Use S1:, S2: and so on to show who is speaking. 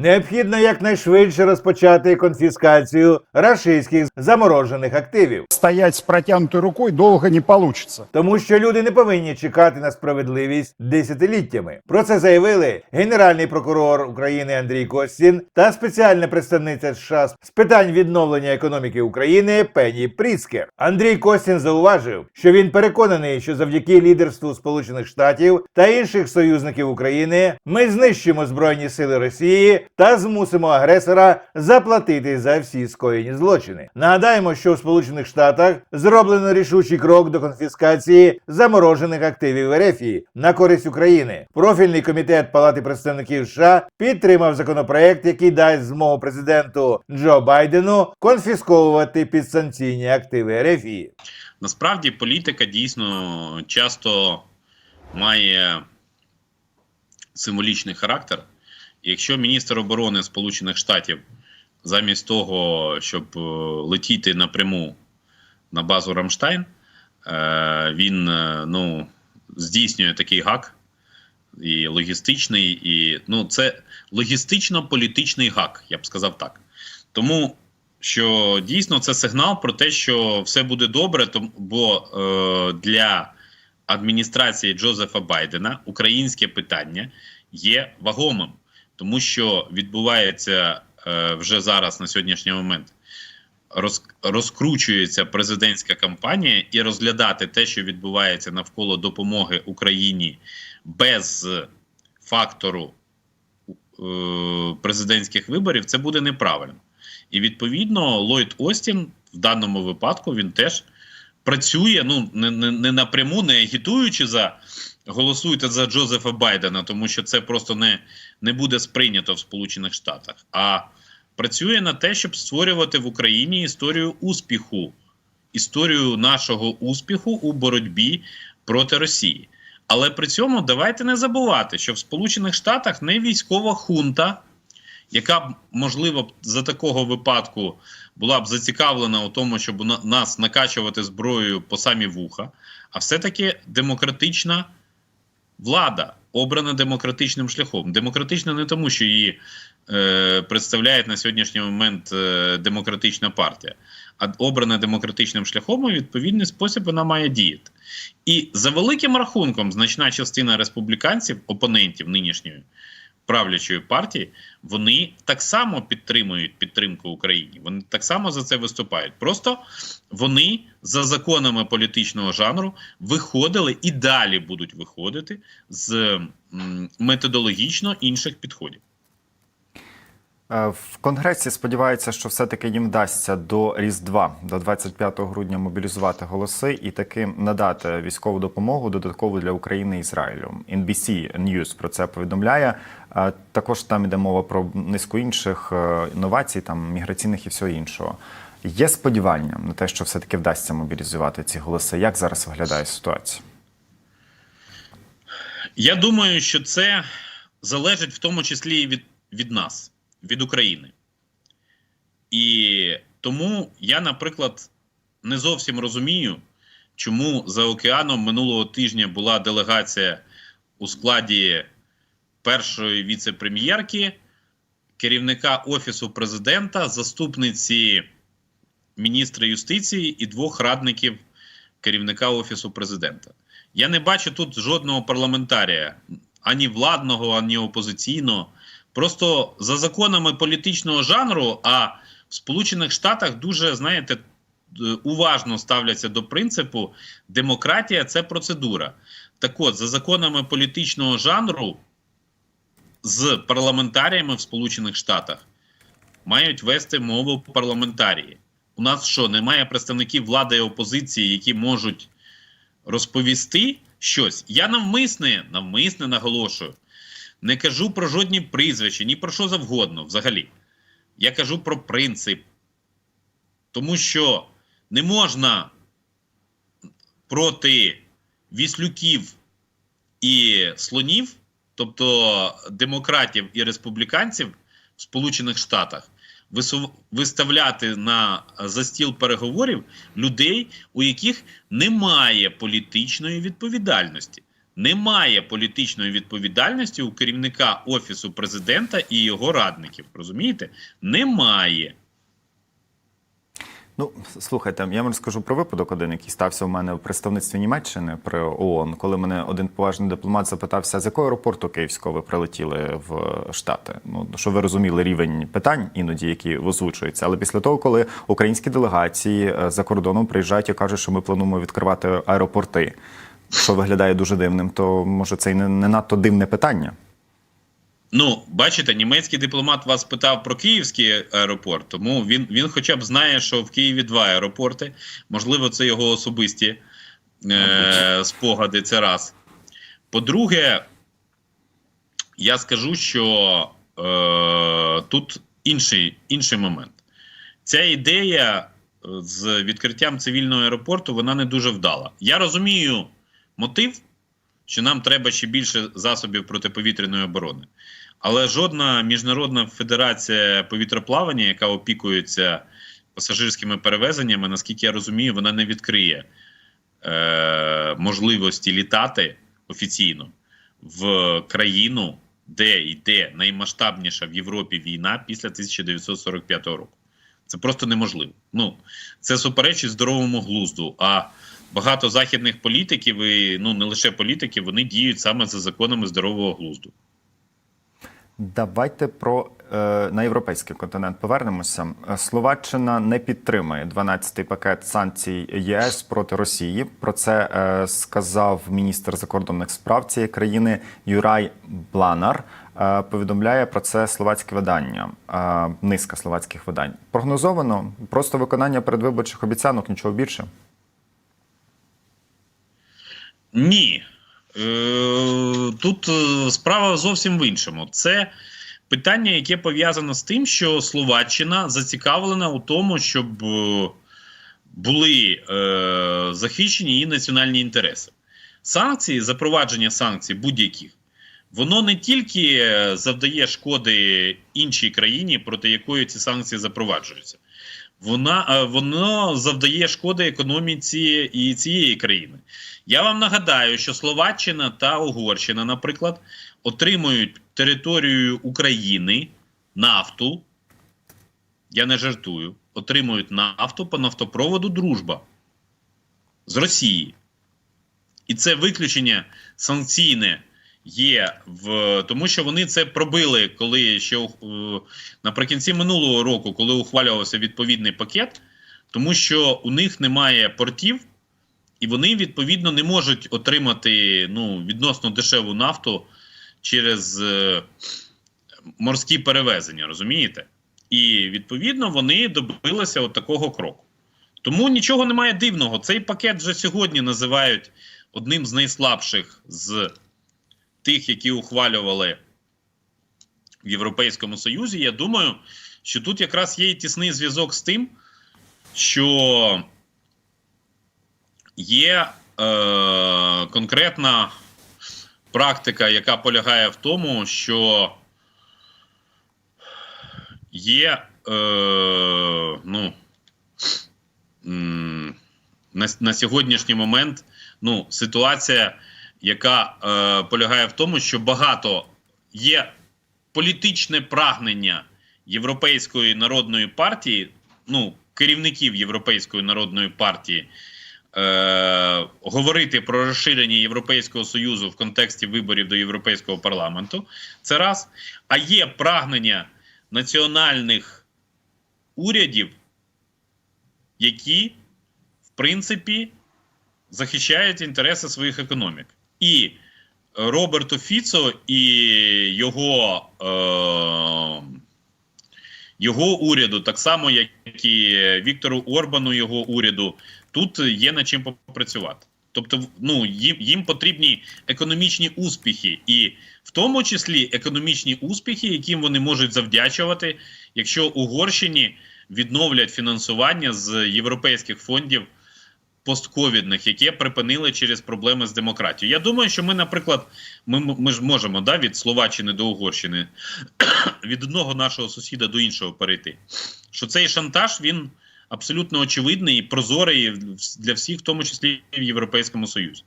S1: Необхідно якнайшвидше розпочати конфіскацію рашистських заморожених активів,
S2: Стоять с протянутой рукой долго не получится.
S1: тому що люди не повинні чекати на справедливість десятиліттями. Про це заявили генеральний прокурор України Андрій Костін та спеціальна представниця США з питань відновлення економіки України Пені Пріскер. Андрій Костін зауважив, що він переконаний, що завдяки лідерству Сполучених Штатів та інших союзників України ми знищимо збройні сили Росії та змусимо агресора заплатити за всі скоєні злочини. Нагадаємо, що в Сполучених Штатах зроблено рішучий крок до конфіскації заморожених активів Ерефії на користь України. Профільний комітет Палати представників США підтримав законопроект, який дасть змогу президенту Джо Байдену конфісковувати підсанкційні активи Ерефії.
S3: Насправді політика дійсно часто має символічний характер. Якщо міністр оборони Сполучених Штатів замість того, щоб е, летіти напряму на базу Рамштайн, е, він е, ну, здійснює такий гак і логістичний, і ну, це логістично-політичний гак, я б сказав так. Тому що дійсно це сигнал про те, що все буде добре, тому, бо е, для адміністрації Джозефа Байдена українське питання є вагомим, тому що відбувається е, вже зараз на сьогоднішній момент. Роз, розкручується президентська кампанія і розглядати те, що відбувається навколо допомоги Україні без фактору е, президентських виборів, це буде неправильно. І відповідно Ллойд Остін в даному випадку він теж працює ну не, не, не напряму, не агітуючи за голосуйте за Джозефа Байдена, тому що це просто не, не буде сприйнято в Сполучених Штатах, а працює на те, щоб створювати в Україні історію успіху, історію нашого успіху у боротьбі проти Росії. Але при цьому давайте не забувати, що в Сполучених Штатах не військова хунта яка б можливо за такого випадку була б зацікавлена у тому, щоб на- нас накачувати зброєю по самі вуха, а все-таки демократична влада, обрана демократичним шляхом. Демократична не тому, що її е, представляє на сьогоднішній момент е, демократична партія, а обрана демократичним шляхом, у відповідний спосіб вона має діяти. І за великим рахунком, значна частина республіканців, опонентів нинішньої правлячої партії, вони так само підтримують підтримку Україні. Вони так само за це виступають. Просто вони за законами політичного жанру виходили і далі будуть виходити з методологічно інших підходів.
S4: Е, В Конгресі сподіваються, що все-таки їм вдасться до Різдва, до 25 грудня мобілізувати голоси і таки надати військову допомогу додаткову для України і Ізраїлю. NBC News про це повідомляє. Е, Також там йде мова про низку інших е, інновацій, там міграційних і всього іншого. Є сподівання на те, що все-таки вдасться мобілізувати ці голоси. Як зараз виглядає ситуація?
S3: Я думаю, що це залежить в тому числі і від, від нас, від України. І тому я, наприклад, не зовсім розумію, чому за океаном минулого тижня була делегація у складі першої віце-прем'єрки, керівника Офісу президента, заступниці міністра юстиції і двох радників керівника Офісу президента. Я не бачу тут жодного парламентарія, ані владного, ані опозиційного. Просто за законами політичного жанру, а в Сполучених Штатах дуже, знаєте, е, уважно ставляться до принципу демократія це процедура. Так от, за законами політичного жанру, з парламентаріями в Сполучених Штатах мають вести мову парламентарії. У нас що, немає представників влади і опозиції, які можуть розповісти щось. Я навмисне, навмисне наголошую, не кажу про жодні прізвища, ні про що завгодно взагалі. Я кажу про принцип. Тому що не можна проти віслюків і слонів, тобто демократів і республіканців в Сполучених Штатах, виставляти на за стіл переговорів людей, у яких немає політичної відповідальності. Немає політичної відповідальності у керівника офісу президента і його радників. Розумієте? Немає.
S4: Ну, слухайте, я вам розкажу про випадок один, який стався у мене в представництві Німеччини при ООН, коли мене один поважний дипломат запитався, з якого аеропорту київського ви прилетіли в Штати. Ну що ви розуміли рівень питань, іноді які озвучуються. Але після того, коли українські делегації е, за кордоном приїжджають і кажуть, що ми плануємо відкривати аеропорти, що виглядає дуже дивним, то може це й не, не надто дивне питання.
S3: Ну, бачите, німецький дипломат вас питав про київський аеропорт, тому він, він хоча б знає, що в Києві два аеропорти. Можливо, це його особисті е, спогади. Це раз. По-друге, я скажу, що е, тут інший, інший момент. Ця ідея е, з відкриттям цивільного аеропорту вона не дуже вдала. Я розумію мотив, що нам треба ще більше засобів протиповітряної оборони. Але жодна міжнародна федерація повітроплавання, яка опікується пасажирськими перевезеннями, наскільки я розумію, вона не відкриє е, можливості літати офіційно в країну, де йде наймасштабніша в Європі війна після 1945 року. Це просто неможливо. Ну, це суперечить здоровому глузду. А багато західних політиків, і ну не лише політиків, вони діють саме за законами здорового глузду.
S4: Давайте про е, на європейський континент повернемося. Словаччина не підтримує 12-й пакет санкцій ЄС проти Росії. Про це е, сказав міністр закордонних справ цієї країни Юрай Бланар. Е, повідомляє про це словацьке видання, е, низка словацьких видань. Прогнозовано просто виконання передвиборчих обіцянок, нічого більше.
S3: Ні. Е, Тут е, справа зовсім в іншому. Це питання, яке пов'язано з тим, що Словаччина зацікавлена у тому, щоб е, були захищені її національні інтереси. Санкції, запровадження санкцій будь-яких, воно не тільки завдає шкоди іншій країні, проти якої ці санкції запроваджуються. Вона, е, воно завдає шкоди економіці і цієї країни. Я вам нагадаю, що Словаччина та Угорщина, наприклад, отримують територію України нафту. Я не жартую. Отримують нафту по нафтопроводу Дружба з Росії. І це виключення санкційне є в тому, що вони це пробили, коли ще е, наприкінці минулого року, коли ухвалювався відповідний пакет, тому що у них немає портів. І вони відповідно не можуть отримати ну, відносно дешеву нафту через е, морські перевезення, розумієте? І відповідно вони добилися от такого кроку. Тому нічого немає дивного. Цей пакет вже сьогодні називають одним з найслабших з тих, які ухвалювали в Європейському Союзі. Я думаю, що тут якраз є і тісний зв'язок з тим, що є е, конкретна практика, яка полягає в тому, що є е, ну, на, на сьогоднішній момент ну, ситуація, яка е, полягає в тому, що багато є політичне прагнення Європейської народної партії, ну, керівників Європейської народної партії е, говорити про розширення Європейського Союзу в контексті виборів до Європейського парламенту. Це раз. А є прагнення національних урядів, які, в принципі, захищають інтереси своїх економік. І Роберту Фіцо і його. Е, його уряду, так само, як і Віктору Орбану, його уряду, тут є над чим попрацювати. Тобто, ну їм, їм потрібні економічні успіхи, і в тому числі економічні успіхи, яким вони можуть завдячувати, якщо Угорщині відновлять фінансування з європейських фондів постковідних, які припинили через проблеми з демократією. Я думаю, що ми, наприклад, ми, ми ж можемо да, від Словаччини до Угорщини від одного нашого сусіда до іншого перейти. Що цей шантаж він абсолютно очевидний і прозорий для всіх, в тому числі в Європейському Союзі.